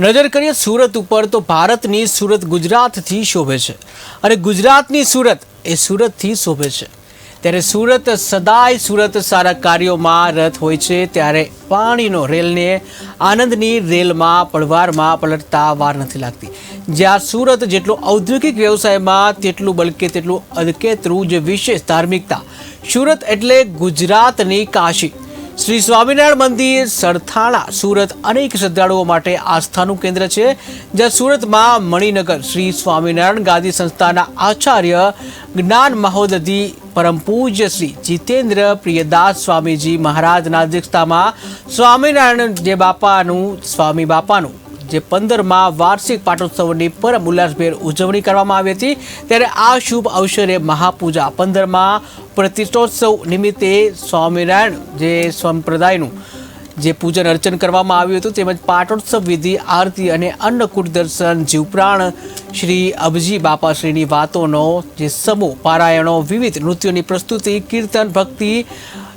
નજર કરીએ સુરત ઉપર તો ભારતની સુરત ગુજરાતથી શોભે છે. અને ગુજરાતની સુરત એ સુરતથી શોભે છે. ત્યારે સુરત સદાય સુરત સારા કાર્યોમાં રથ હોય છે. ત્યારે પાણીનો રેલને આનંદની રેલમાં પડવારમાં પલટતા વાર નથી લાગતી. જ્યાં સુરત જેટલું ઔદ્યોગિક વ્યવસાયમાં તેટલું બલકે તેટલું અદકેતરું જે વિશેષ ધાર્મિકતા. સુરત એટલે ગુજરાતની કાશી. શ્રી સ્વામિનારાયણ મંદિર સરથાણા સુરત અનેક શ્રદ્ધાળુઓ માટે આસ્થાનું કેન્દ્ર છે, જ્યાં સુરતમાં મણિનગર શ્રી સ્વામિનારાયણ ગાદી સંસ્થાના આચાર્ય જ્ઞાન મહોદધી પરમ પૂજ્ય શ્રી જીતેન્દ્ર પ્રિયદાસ સ્વામીજી મહારાજના અધ્યક્ષતામાં સ્વામિનારાયણ જે બાપાનું, સ્વામી બાપાનું જે પંદરમાં વાર્ષિક પાટોત્સવની પરમ ઉલ્લાસભેર ઉજવણી કરવામાં આવી હતી. ત્યારે આ શુભ અવસરે મહાપૂજા પંદરમાં પ્રતિષ્ઠોત્સવ નિમિત્તે સ્વામિનારાયણ જે સંપ્રદાયનું જે પૂજન અર્ચન કરવામાં આવ્યું હતું તેમજ પાટોત્સવ વિધિ, આરતી અને અન્નકૂટ દર્શન, જીવપ્રાણ, શ્રી અભજી બાપાશ્રીની વાતોનો જે સમૂહ, પારાયણો, વિવિધ નૃત્યોની પ્રસ્તુતિ, કીર્તન, ભક્તિ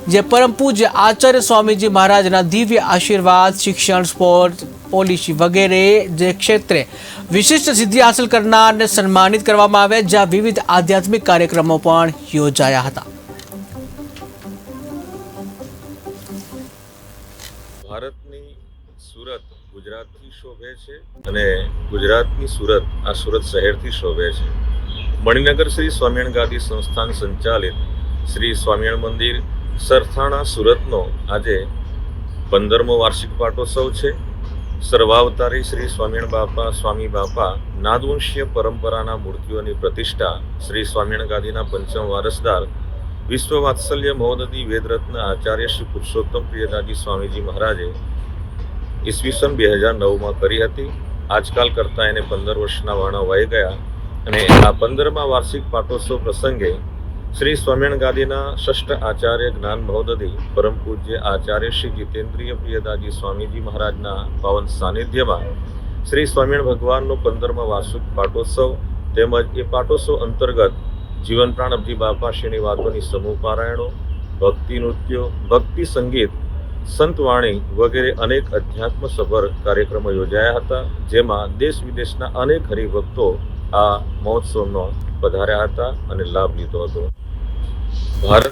જે પરમ પૂજ્ય આચાર્ય સ્વામીજી મહારાજના દિવ્ય આશીર્વાદ, શિક્ષણ, સ્પોર્ટ, પોલિસી વગેરે જે ક્ષેત્રે વિશિષ્ટ સિદ્ધિ હાંસલ કરનારને સન્માનિત કરવામાં આવ્યા જ્યાં વિવિધ આધ્યાત્મિક કાર્યક્રમો પણ યોજાયા હતા. ભારતની સુરત ગુજરાતથી શોભે છે અને ગુજરાતની સુરત આ સુરત શહેરથી શોભે છે. મણિનગર શ્રી સ્વામિનારાયણ ગાદી સંસ્થાન સંચાલિત શ્રી સ્વામિનારાયણ મંદિર સરથાણા સુરતનો આજે પંદરમો વાર્ષિક પાટોત્સવ છે. સર્વાવતારી શ્રી સ્વામિનારાયણ બાપા, સ્વામી બાપા, નાદવંશીય પરંપરાના મૂર્તિઓની પ્રતિષ્ઠા શ્રી સ્વામિનારાયણ ગાદીના પંચમ વારસદાર વિશ્વ વાત્સલ્ય મહોદતી વેદરત્ન આચાર્ય શ્રી પુરુષોત્તમ પ્રિયદાજી સ્વામીજી મહારાજે ઈસવીસન બે હજાર નવમાં કરી હતી. આજકાલ કરતાં એને પંદર વર્ષના વર્ણ વહી ગયા અને આ પંદરમા વાર્ષિક પાટોત્સવ પ્રસંગે શ્રી સ્વામિનારાયણ ગાદીના ષષ્ઠ આચાર્ય જ્ઞાન મહોદધી પરમ પૂજ્ય આચાર્ય શ્રી જીતેન્દ્રિય પ્રિયદાજી સ્વામીજી મહારાજના પાવન સાનિધ્યમાં શ્રી સ્વામિનારાયણ ભગવાનનો પંદરમા વાર્ષિક પાટોત્સવ તેમજ એ પાટોત્સવ અંતર્ગત જીવન પ્રાણ અબજી બાપાશ્રીની વાતોની સમૂહ પારાયણો, ભક્તિ નૃત્યો, ભક્તિ સંગીત સંતવાણી વગેરે અનેક અધ્યાત્મ સભર કાર્યક્રમો યોજાયા હતા, જેમાં દેશ વિદેશના અનેક હરિભક્તો આ મહોત્સવનો પધાર્યા હતા અને લાભ લીધો હતો. ભારત